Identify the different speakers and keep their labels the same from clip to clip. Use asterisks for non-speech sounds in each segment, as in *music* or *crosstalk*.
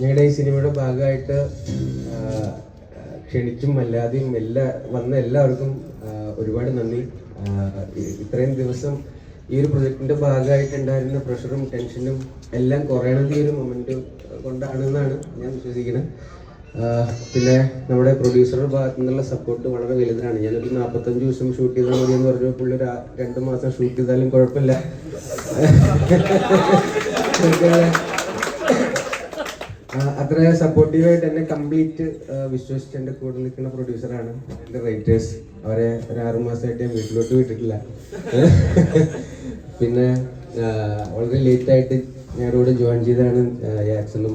Speaker 1: ഞങ്ങളുടെ ഈ സിനിമയുടെ ഭാഗമായിട്ട് ക്ഷണിച്ചും അല്ലാതെയും എല്ലാ വന്ന എല്ലാവർക്കും ഒരുപാട് നന്ദി. ഇത്രയും ദിവസം ഈ ഒരു പ്രൊജക്ടിന്റെ ഭാഗമായിട്ടുണ്ടായിരുന്ന പ്രഷറും ടെൻഷനും എല്ലാം കുറയണത് ഈ ഒരു മൊമെന്റ് കൊണ്ടാണെന്നാണ് ഞാൻ വിശ്വസിക്കുന്നത്. പിന്നെ നമ്മുടെ പ്രൊഡ്യൂസറുടെ ഭാഗത്തു നിന്നുള്ള സപ്പോർട്ട് വളരെ വലുതാണ്. ഞാനൊരു നാൽപ്പത്തഞ്ച് ദിവസം ഷൂട്ട് ചെയ്താൽ മതി എന്ന് പറഞ്ഞു പുള്ളി ഒരു രണ്ട് മാസം ഷൂട്ട് ചെയ്താലും കുഴപ്പമില്ല. *laughs* അത്ര സപ്പോർട്ടീവായിട്ട് എന്നെ കംപ്ലീറ്റ് വിശ്വസിച്ച് എന്റെ കൂടെ നിൽക്കുന്ന പ്രൊഡ്യൂസറാണ് എന്റെ റൈറ്റേഴ്സ് അവരെ ഒരു ആറു മാസമായിട്ട് ഞാൻ വീട്ടിലോട്ട് വിട്ടിട്ടില്ല. പിന്നെ വളരെ ലേറ്റ് ആയിട്ട് ഞാൻ കൂടെ ജോയിൻ ചെയ്തതാണ് യാക്സണും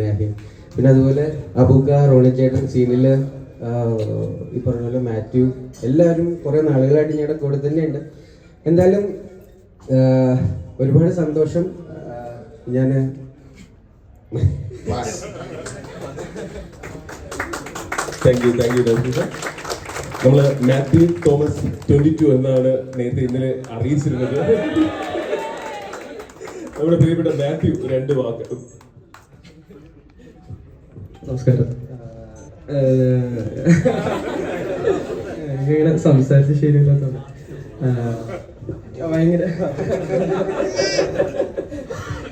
Speaker 1: നേഹയും പിന്നെ അതുപോലെ അബുക്ക റോണി ചേട്ടൻ സീനിൽ ഈ പറഞ്ഞ പോലെ മാത്യു എല്ലാവരും കുറേ നാളുകളായിട്ട് ഞങ്ങളുടെ കൂടെ തന്നെയുണ്ട്. എന്തായാലും ഒരുപാട് സന്തോഷം. ഞാൻ
Speaker 2: thank you thank you doctor നമ്മൾ മാത്യു തോമസ് ട്വന്റി ടു എന്നാണ് നേരത്തെ ഇന്നലെ അറിയിച്ചിരുന്നത്. നമ്മുടെ പ്രിയപ്പെട്ട മാത്യു രണ്ട് വാക്ക്.
Speaker 3: നമസ്കാരം. ഇങ്ങനെ സംസാരിച്ച് ശരിയില്ലാത്തത് ഭയങ്കര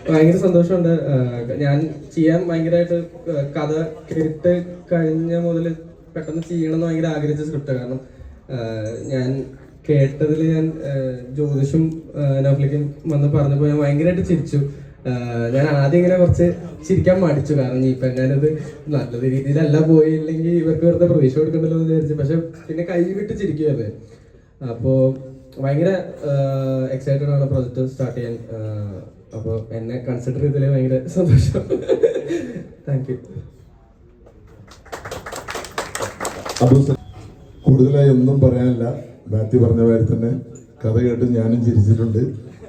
Speaker 3: ഭയങ്കര സന്തോഷമുണ്ട്. ഞാൻ ചെയ്യാൻ ഭയങ്കരമായിട്ട് കഥ കേട്ട് കഴിഞ്ഞ മുതൽ പെട്ടെന്ന് ചെയ്യണം എന്ന് ഭയങ്കര ആഗ്രഹിച്ച സ്ക്രിപ്റ്റ് കാരണം ഞാൻ കേട്ടതിൽ ഞാൻ ജ്യോതിഷും നോഫ്ലിക്കും വന്ന് പറഞ്ഞപ്പോൾ ഞാൻ ഭയങ്കരമായിട്ട് ചിരിച്ചു. ഞാൻ ആദ്യം ഇങ്ങനെ കുറച്ച് ചിരിക്കാൻ മടിച്ചു. കാരണം ഇപ്പൊ ഞാനത് നല്ല രീതിയിലല്ല പോയില്ലെങ്കിൽ ഇവർക്ക് വെറുതെ പ്രതീക്ഷ കൊടുക്കണ്ടല്ലോ എന്ന് വിചാരിച്ചു. പക്ഷെ പിന്നെ കൈവിട്ട് വിട്ട് അപ്പോൾ അപ്പോ ഭയങ്കര എക്സൈറ്റഡ് ആണ് പ്രൊജക്ട് സ്റ്റാർട്ട് ചെയ്യാൻ. അപ്പോൾ എന്നെ കൺസിഡർ ചെയ്തതിൽ ഭയങ്കര സന്തോഷം. താങ്ക് യു
Speaker 4: കൂടുതലായി ഒന്നും പറയാനില്ല. മാത്യു പറഞ്ഞ മാതിരി തന്നെ. കഥ കേട്ട് ഞാനും ചിരിച്ചിട്ടുണ്ട്.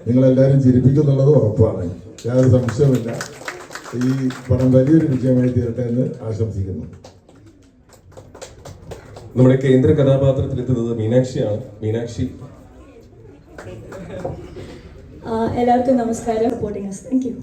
Speaker 4: നിങ്ങളെല്ലാവരും ചിരിപ്പിക്കുന്നുള്ളത് ഉറപ്പാണ്. യാതൊരു സംശയവുമില്ല. ഈ പടം വലിയൊരു വിജയമായി തീരട്ടെ എന്ന് ആശംസിക്കുന്നു.
Speaker 2: നമ്മുടെ കേന്ദ്ര കഥാപാത്രത്തിലെത്തുന്നത് മീനാക്ഷിയാണ്. മീനാക്ഷി.
Speaker 5: എല്ലാവർക്കും നമസ്കാരം. Supporting thank you